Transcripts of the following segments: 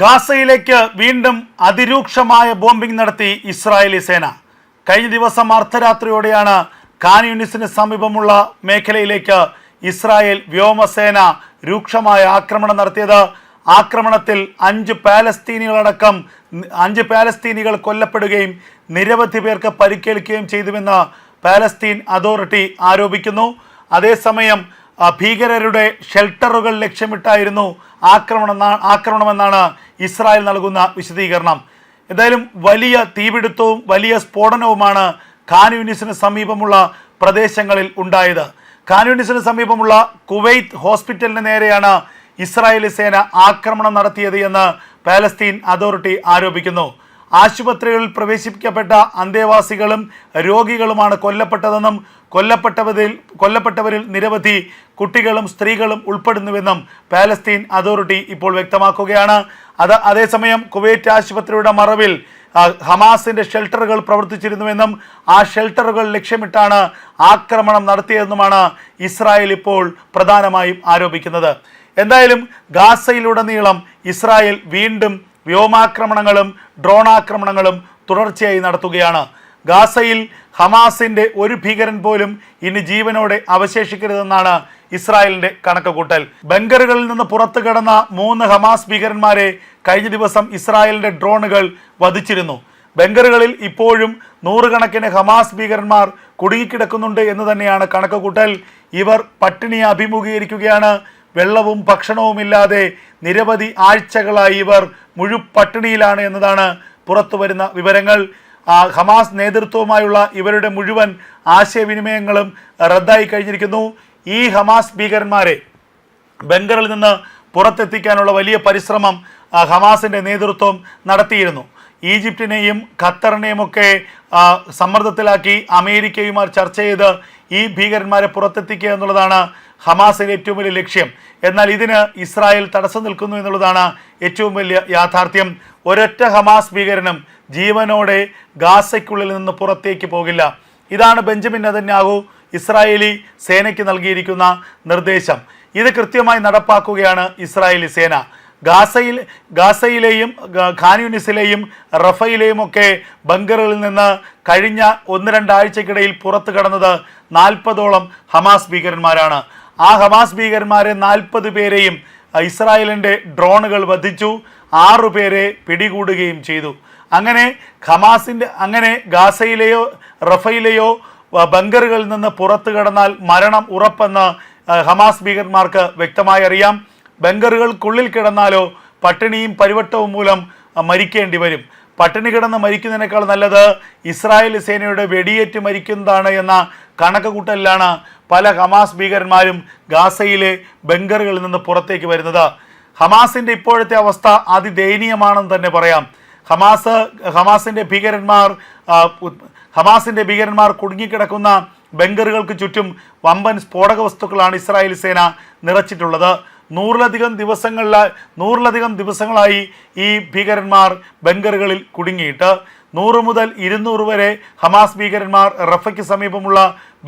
ഗാസയിലേക്ക് വീണ്ടും അതിരൂക്ഷമായ ബോംബിംഗ് നടത്തി ഇസ്രായേലി സേന. കഴിഞ്ഞ ദിവസം അർദ്ധരാത്രിയോടെയാണ് ഖാൻ യൂണിസിന് സമീപമുള്ള മേഖലയിലേക്ക് ഇസ്രായേൽ വ്യോമസേന രൂക്ഷമായ ആക്രമണം നടത്തിയത്. ആക്രമണത്തിൽ അഞ്ച് പാലസ്തീനികളടക്കം അഞ്ച് പാലസ്തീനികൾ കൊല്ലപ്പെടുകയും നിരവധി പേർക്ക് പരിക്കേൽക്കുകയും ചെയ്തുവെന്ന് പാലസ്തീൻ അതോറിറ്റി ആരോപിക്കുന്നു. അതേസമയം ഭീകരരുടെ ഷെൽട്ടറുകൾ ലക്ഷ്യമിട്ടായിരുന്നു ആക്രമണം ആക്രമണമെന്നാണ് ഇസ്രായേൽ നൽകുന്ന വിശദീകരണം. എന്തായാലും വലിയ തീപിടുത്തവും വലിയ സ്ഫോടനവുമാണ് ഖാൻ സമീപമുള്ള പ്രദേശങ്ങളിൽ ഉണ്ടായത്. ഖാൻ സമീപമുള്ള കുവൈത്ത് ഹോസ്പിറ്റലിന് നേരെയാണ് ഇസ്രായേലി സേന ആക്രമണം നടത്തിയത് എന്ന് പാലസ്തീൻ അതോറിറ്റി ആരോപിക്കുന്നു. ആശുപത്രികളിൽ പ്രവേശിപ്പിക്കപ്പെട്ട അന്തേവാസികളും രോഗികളുമാണ് കൊല്ലപ്പെട്ടതെന്നും കൊല്ലപ്പെട്ടവരിൽ കൊല്ലപ്പെട്ടവരിൽ നിരവധി കുട്ടികളും സ്ത്രീകളും ഉൾപ്പെടുന്നുവെന്നും പാലസ്തീൻ അതോറിറ്റി ഇപ്പോൾ വ്യക്തമാക്കുകയാണ്. അത് അതേസമയം കുവൈറ്റ് ആശുപത്രിയുടെ മറവിൽ ഹമാസിന്റെ ഷെൽട്ടറുകൾ പ്രവർത്തിച്ചിരുന്നുവെന്നും ആ ഷെൽട്ടറുകൾ ലക്ഷ്യമിട്ടാണ് ആക്രമണം നടത്തിയതെന്നുമാണ് ഇസ്രായേൽ ഇപ്പോൾ പ്രധാനമായും ആരോപിക്കുന്നത്. എന്തായാലും ഗാസയിലുടനീളം ഇസ്രായേൽ വീണ്ടും വ്യോമാക്രമണങ്ങളും ഡ്രോൺ ആക്രമണങ്ങളും തുടർച്ചയായി നടത്തുകയാണ്. ഗാസയിൽ ഹമാസിന്റെ ഒരു ഭീകരൻ പോലും ഇനി ജീവനോടെ അവശേഷിക്കരുതെന്നാണ് ഇസ്രായേലിന്റെ കണക്കുകൂട്ടൽ. ബങ്കറുകളിൽ നിന്ന് പുറത്തു കടന്ന മൂന്ന് ഹമാസ് ഭീകരന്മാരെ കഴിഞ്ഞ ദിവസം ഇസ്രായേലിന്റെ ഡ്രോണുകൾ വധിച്ചിരുന്നു. ബങ്കറുകളിൽ ഇപ്പോഴും നൂറുകണക്കിന് ഹമാസ് ഭീകരന്മാർ കുടുങ്ങിക്കിടക്കുന്നുണ്ട് എന്ന് തന്നെയാണ് കണക്കുകൂട്ടൽ. ഇവർ പട്ടിണിയെ അഭിമുഖീകരിക്കുകയാണ്. വെള്ളവും ഭക്ഷണവുമില്ലാതെ നിരവധി ആഴ്ചകളായി ഇവർ മുഴുപട്ടിണിയിലാണ് എന്നതാണ് പുറത്തു വരുന്ന വിവരങ്ങൾ ഹമാസ് നേതൃത്വവുമായുള്ള ഇവരുടെ മുഴുവൻ ആശയവിനിമയങ്ങളും റദ്ദായി കഴിഞ്ഞിരിക്കുന്നു. ഈ ഹമാസ് ഭീകരന്മാരെ ബംഗറിൽ നിന്ന് പുറത്തെത്തിക്കാനുള്ള വലിയ പരിശ്രമം ഹമാസിന്റെ നേതൃത്വം നടത്തിയിരുന്നു. ഈജിപ്തിനെയും ഖത്തറിനെയും ഒക്കെ സമ്മർദ്ദത്തിലാക്കി അമേരിക്കയുമായി ചർച്ച ചെയ്ത് ഈ ഭീകരന്മാരെ പുറത്തെത്തിക്കുക എന്നുള്ളതാണ് ഹമാസിന്റെ ഏറ്റവും വലിയ ലക്ഷ്യം. എന്നാൽ ഇതിന് ഇസ്രായേൽ തടസ്സം നിൽക്കുന്നു എന്നുള്ളതാണ് ഏറ്റവും വലിയ യാഥാർത്ഥ്യം. ഒരൊറ്റ ഹമാസ് ഭീകരനും ജീവനോടെ ഗാസയ്ക്കുള്ളിൽ നിന്ന് പുറത്തേക്ക് പോകില്ല. ഇതാണ് ബെഞ്ചമിൻ നെതന്യാഹു ഇസ്രായേലി സേനയ്ക്ക് നൽകിയിരിക്കുന്ന നിർദ്ദേശം. ഇത് കൃത്യമായി നടപ്പാക്കുകയാണ് ഇസ്രായേലി സേന. ഗാസയിൽ ഗാസയിലെയും ഖാനുനിസിലെയും റഫയിലെയും ഒക്കെ ബങ്കറുകളിൽ നിന്ന് കഴിഞ്ഞ ഒന്ന് രണ്ടാഴ്ചക്കിടയിൽ പുറത്തു കടന്നത് നാൽപ്പതോളം ഹമാസ് ഭീകരന്മാരാണ്. ആ ഹമാസ് ഭീകരന്മാരെ നാൽപ്പത് പേരെയും ഇസ്രായേലിന്റെ ഡ്രോണുകൾ വധിച്ചു ആറു പേരെ പിടികൂടുകയും ചെയ്തു. അങ്ങനെ ഹമാസിന്റെ അങ്ങനെ ഗാസയിലെയോ റഫയിലെയോ ബങ്കറുകളിൽ നിന്ന് പുറത്തു കടന്നാൽ മരണം ഉറപ്പെന്ന് ഹമാസ് ഭീകരന്മാർക്ക് വ്യക്തമായി അറിയാം. ബങ്കറുകൾക്കുള്ളിൽ കിടന്നാലോ പട്ടിണിയും പരിവട്ടവും മൂലം മരിക്കേണ്ടി വരും. പട്ടിണി കിടന്ന് മരിക്കുന്നതിനേക്കാൾ നല്ലത് ഇസ്രായേൽ സേനയുടെ വെടിയേറ്റ് മരിക്കുന്നതാണ് എന്ന കണക്ക് കൂട്ടലിലാണ് പല ഹമാസ് ഭീകരന്മാരും ഗാസയിലെ ബംഗറുകളിൽ നിന്ന് പുറത്തേക്ക് വരുന്നത്. ഹമാസിന്റെ ഇപ്പോഴത്തെ അവസ്ഥ അതിദയനീയമാണെന്ന് തന്നെ പറയാം. ഹമാസ് ഹമാസിന്റെ ഭീകരന്മാർ ഹമാസിന്റെ ഭീകരന്മാർ കുടുങ്ങിക്കിടക്കുന്ന ബംഗറുകൾക്ക് ചുറ്റും വമ്പൻ സ്ഫോടക വസ്തുക്കളാണ് ഇസ്രായേൽ സേന നിറച്ചിട്ടുള്ളത്. നൂറിലധികം ദിവസങ്ങളിലായി നൂറിലധികം ദിവസങ്ങളായി ഈ ഭീകരന്മാർ ബങ്കറുകളിൽ കുടുങ്ങിയിട്ട്. നൂറ് മുതൽ ഇരുന്നൂറ് വരെ ഹമാസ് ഭീകരന്മാർ റഫയ്ക്ക് സമീപമുള്ള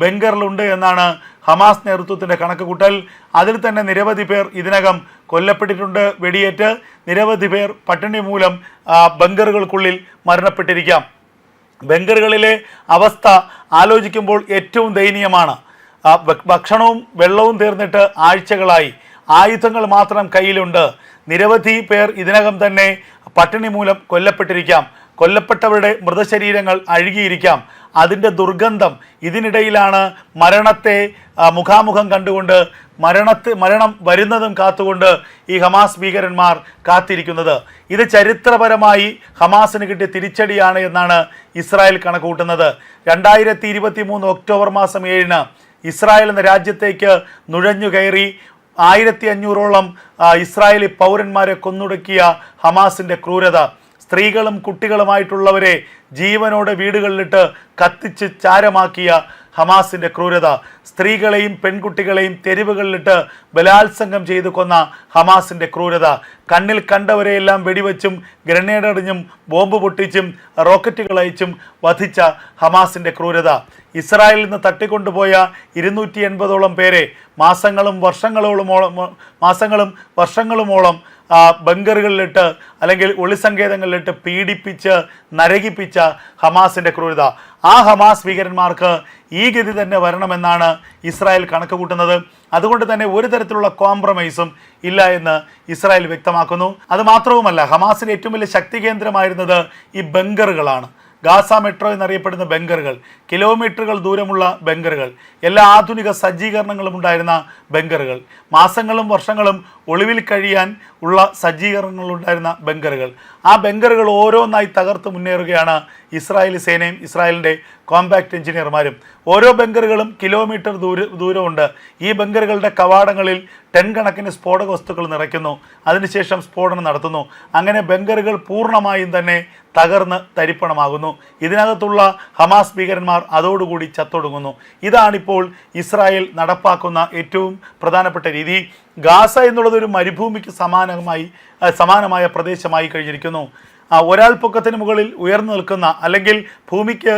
ബംഗറിലുണ്ട് എന്നാണ് ഹമാസ് നേതൃത്വത്തിന്റെ കണക്കുകൂട്ടൽ. അതിൽ തന്നെ നിരവധി പേർ ഇതിനകം കൊല്ലപ്പെട്ടിട്ടുണ്ട്. വെടിയേറ്റ് നിരവധി പേർ പട്ടിണി മൂലം ബംഗറുകൾക്കുള്ളിൽ മരണപ്പെട്ടിരിക്കാം. ബംഗറുകളിലെ അവസ്ഥ ആലോചിക്കുമ്പോൾ ഏറ്റവും ദയനീയമാണ്. ഭക്ഷണവും വെള്ളവും തീർന്നിട്ട് ആഴ്ചകളായി. ആയുധങ്ങൾ മാത്രം കയ്യിലുണ്ട്. നിരവധി പേർ ഇതിനകം തന്നെ പട്ടിണി മൂലം കൊല്ലപ്പെട്ടിരിക്കാം. കൊല്ലപ്പെട്ടവരുടെ മൃതശരീരങ്ങൾ അഴുകിയിരിക്കാം. അതിന്റെ ദുർഗന്ധം ഇതിനിടയിലാണ് മരണത്തെ മുഖാമുഖം കണ്ടുകൊണ്ട് മരണത്തെ മരണം വരുന്നതും കാത്തുകൊണ്ട് ഈ ഹമാസ് ഭീകരന്മാർ കാത്തിരിക്കുന്നത്. ഇത് ചരിത്രപരമായി ഹമാസിന് കിട്ടിയ തിരിച്ചടിയാണ് എന്നാണ് ഇസ്രായേൽ കണക്കൂട്ടുന്നത് രണ്ടായിരത്തി ഇരുപത്തി മൂന്ന് ഒക്ടോബർ മാസം ഏഴിന് ഇസ്രായേൽ എന്ന രാജ്യത്തേക്ക് നുഴഞ്ഞു കയറി ആയിരത്തി അഞ്ഞൂറോളം ഇസ്രായേലി പൗരന്മാരെ കൊന്നൊടുക്കിയ ഹമാസിന്റെ ക്രൂരത. സ്ത്രീകളും കുട്ടികളുമായിട്ടുള്ളവരെ ജീവനോടെ വീടുകളിലിട്ട് കത്തിച്ച് ചാരമാക്കിയ ഹമാസിന്റെ ക്രൂരത സ്ത്രീകളെയും പെൺകുട്ടികളെയും തെരുവുകളിലിട്ട് ബലാത്സംഗം ചെയ്തു കൊന്ന ഹമാസിന്റെ ക്രൂരത. കണ്ണിൽ കണ്ടവരെയെല്ലാം വെടിവെച്ചും ഗ്രനേഡ് അടിഞ്ഞും ബോംബ് പൊട്ടിച്ചും റോക്കറ്റുകൾ അയച്ചും വധിച്ച ഹമാസിന്റെ ക്രൂരത. ഇസ്രായേലിൽ നിന്ന് തട്ടിക്കൊണ്ടുപോയ ഇരുന്നൂറ്റി എൺപതോളം പേരെ മാസങ്ങളും വർഷങ്ങളോളമോളം മാസങ്ങളും വർഷങ്ങളുമോളം ബങ്കറുകളിലിട്ട് അല്ലെങ്കിൽ ഒളിസങ്കേതങ്ങളിലിട്ട് പീഡിപ്പിച്ച് നരകിപ്പിച്ച ഹമാസിന്റെ ക്രൂരത. ആ ഹമാസ് ഭീകരന്മാർക്ക് ഈ ഗതി തന്നെ വരണമെന്നാണ് ഇസ്രായേൽ കണക്ക് കൂട്ടുന്നത്. അതുകൊണ്ട് തന്നെ ഒരു തരത്തിലുള്ള കോംപ്രമൈസും ഇല്ല എന്ന് ഇസ്രായേൽ വ്യക്തമാക്കുന്നു. അത് മാത്രവുമല്ല ഹമാസിന് ഏറ്റവും വലിയ ശക്തി കേന്ദ്രമായിരുന്നത് ഈ ബങ്കറുകളാണ് ഗാസ മെട്രോ എന്നറിയപ്പെടുന്ന ബങ്കറുകൾ കിലോമീറ്ററുകൾ ദൂരമുള്ള ബങ്കറുകൾ എല്ലാ ആധുനിക സജ്ജീകരണങ്ങളും ഉണ്ടായിരുന്ന ബങ്കറുകൾ മാസങ്ങളും വർഷങ്ങളും ഒളിവിൽ കഴിയാൻ ഉള്ള സജ്ജീകരണങ്ങൾ ഉണ്ടായിരുന്ന ബങ്കറുകൾ ആ ബങ്കറുകൾ ഓരോന്നായി തകർത്ത് മുന്നേറുകയാണ് ഇസ്രായേലി സേനയും ഇസ്രായേലിന്റെ കോമ്പാക്ട് എഞ്ചിനീയർമാരും. ഓരോ ബങ്കറുകളും കിലോമീറ്റർ ദൂര ദൂരമുണ്ട്. ഈ ബങ്കറുകളുടെ കവാടങ്ങളിൽ ടെൻ കണക്കിന് സ്ഫോടക വസ്തുക്കൾ നിറയ്ക്കുന്നു. അതിനുശേഷം സ്ഫോടനം നടത്തുന്നു. അങ്ങനെ ബങ്കറുകൾ പൂർണമായും തന്നെ തകർന്ന് തരിപ്പണമാകുന്നു. ഇതിനകത്തുള്ള ഹമാസ് ഭീകരന്മാർ അതോടുകൂടി ചത്തൊടുങ്ങുന്നു. ഇതാണിപ്പോൾ ഇസ്രായേൽ നടപ്പാക്കുന്ന ഏറ്റവും പ്രധാനപ്പെട്ട രീതി. ഗാസ എന്നുള്ളത് ഒരു മരുഭൂമിക്ക് സമാനമായി സമാനമായ പ്രദേശമായി കഴിഞ്ഞിരിക്കുന്നു. ഒരാൾ പൊക്കത്തിന് മുകളിൽ ഉയർന്നു നിൽക്കുന്ന അല്ലെങ്കിൽ ഭൂമിക്ക്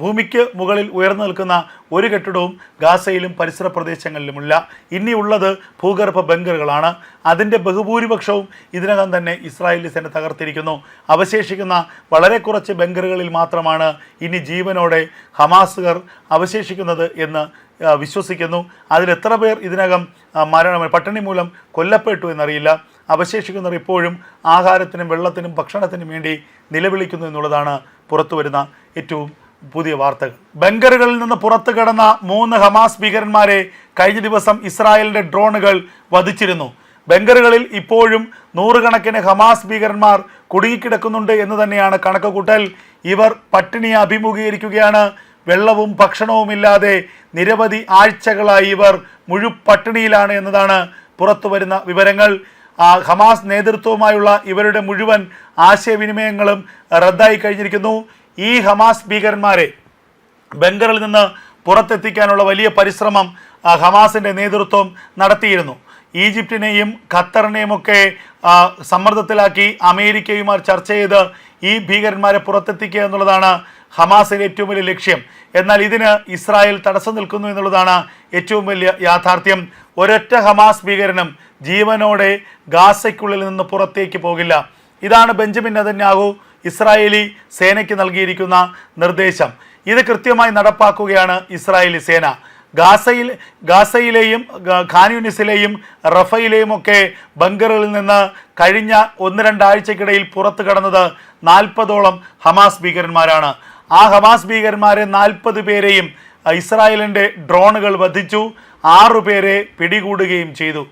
ഭൂമിക്ക് മുകളിൽ ഉയർന്നു നിൽക്കുന്ന ഒരു കെട്ടിടവും ഗാസയിലും പരിസര പ്രദേശങ്ങളിലുമില്ല. ഇനിയുള്ളത് ഭൂഗർഭ ബങ്കറുകളാണ് അതിന്റെ ബഹുഭൂരിപക്ഷവും ഇതിനകം തന്നെ ഇസ്രായേലി സേന തകർത്തിരിക്കുന്നു. അവശേഷിക്കുന്ന വളരെ കുറച്ച് ബങ്കറുകളിൽ മാത്രമാണ് ഇനി ജീവനോടെ ഹമാസുകാർ അവശേഷിക്കുന്നത് എന്ന് വിശ്വസിക്കുന്നു. അതിൽ എത്ര പേർ ഇതിനകം മരണം പട്ടിണി മൂലം കൊല്ലപ്പെട്ടു എന്നറിയില്ല. അവശേഷിക്കുന്നവർ ഇപ്പോഴും ആഹാരത്തിനും വെള്ളത്തിനും ഭക്ഷണത്തിനും വേണ്ടി നിലവിളിക്കുന്നു എന്നുള്ളതാണ് പുറത്തുവരുന്ന ഏറ്റവും പുതിയ വാർത്തകൾ. ബങ്കറുകളിൽ നിന്ന് പുറത്തു കടന്ന മൂന്ന് ഹമാസ് ഭീകരന്മാരെ കഴിഞ്ഞ ദിവസം ഇസ്രായേലിന്റെ ഡ്രോണുകൾ വധിച്ചിരുന്നു. ബങ്കറുകളിൽ ഇപ്പോഴും നൂറുകണക്കിന് ഹമാസ് ഭീകരന്മാർ കുടുങ്ങിക്കിടക്കുന്നുണ്ട് എന്ന് തന്നെയാണ് കണക്കുകൂട്ടൽ. ഇവർ പട്ടിണിയെ അഭിമുഖീകരിക്കുകയാണ്. വെള്ളവും ഭക്ഷണവും ഇല്ലാതെ നിരവധി ആഴ്ചകളായി ഇവർ മുഴുപട്ടിണിയിലാണ് എന്നതാണ് പുറത്തു വരുന്ന വിവരങ്ങൾ. ഹമാസ് നേതൃത്വവുമായുള്ള ഇവരുടെ മുഴുവൻ ആശയവിനിമയങ്ങളും റദ്ദായി കഴിഞ്ഞിരിക്കുന്നു. ഈ ഹമാസ് ഭീകരന്മാരെ ബംഗറിൽ നിന്ന് പുറത്തെത്തിക്കാനുള്ള വലിയ പരിശ്രമം ഹമാസിന്റെ നേതൃത്വം നടത്തിയിരുന്നു. ഈജിപ്തിനെയും ഖത്തറിനെയും ഒക്കെ സമ്മർദ്ദത്തിലാക്കി അമേരിക്കയുമാർ ചർച്ച ചെയ്ത് ഈ ഭീകരന്മാരെ പുറത്തെത്തിക്കുക എന്നുള്ളതാണ് ഹമാസിന്റെ ഏറ്റവും വലിയ ലക്ഷ്യം. എന്നാൽ ഇതിന് ഇസ്രായേൽ തടസ്സം നിൽക്കുന്നു എന്നുള്ളതാണ് ഏറ്റവും വലിയ യാഥാർത്ഥ്യം. ഒരൊറ്റ ഹമാസ് ഭീകരനും ജീവനോടെ ഗാസയ്ക്കുള്ളിൽ നിന്ന് പുറത്തേക്ക് പോകില്ല. ഇതാണ് ബെഞ്ചമിൻ നെതന്യാഹു ഇസ്രായേലി സേനയ്ക്ക് നൽകിയിരിക്കുന്ന നിർദ്ദേശം. ഇത് കൃത്യമായി നടപ്പാക്കുകയാണ് ഇസ്രായേലി സേന. ഗാസയിൽ ഗാസയിലെയും ഗ- ഖാൻ റഫയിലെയും ഒക്കെ ബങ്കറുകളിൽ നിന്ന് കഴിഞ്ഞ ഒന്ന് രണ്ടാഴ്ചക്കിടയിൽ പുറത്തു കടന്നത് നാൽപ്പതോളം ഹമാസ് ഭീകരന്മാരാണ്. ആ ഹമാസ് ഭീകരന്മാരെ നാൽപ്പത് പേരെയും ഇസ്രായേലിന്റെ ഡ്രോണുകൾ വധിച്ചു ആറുപേരെ പിടികൂടുകയും ചെയ്തു.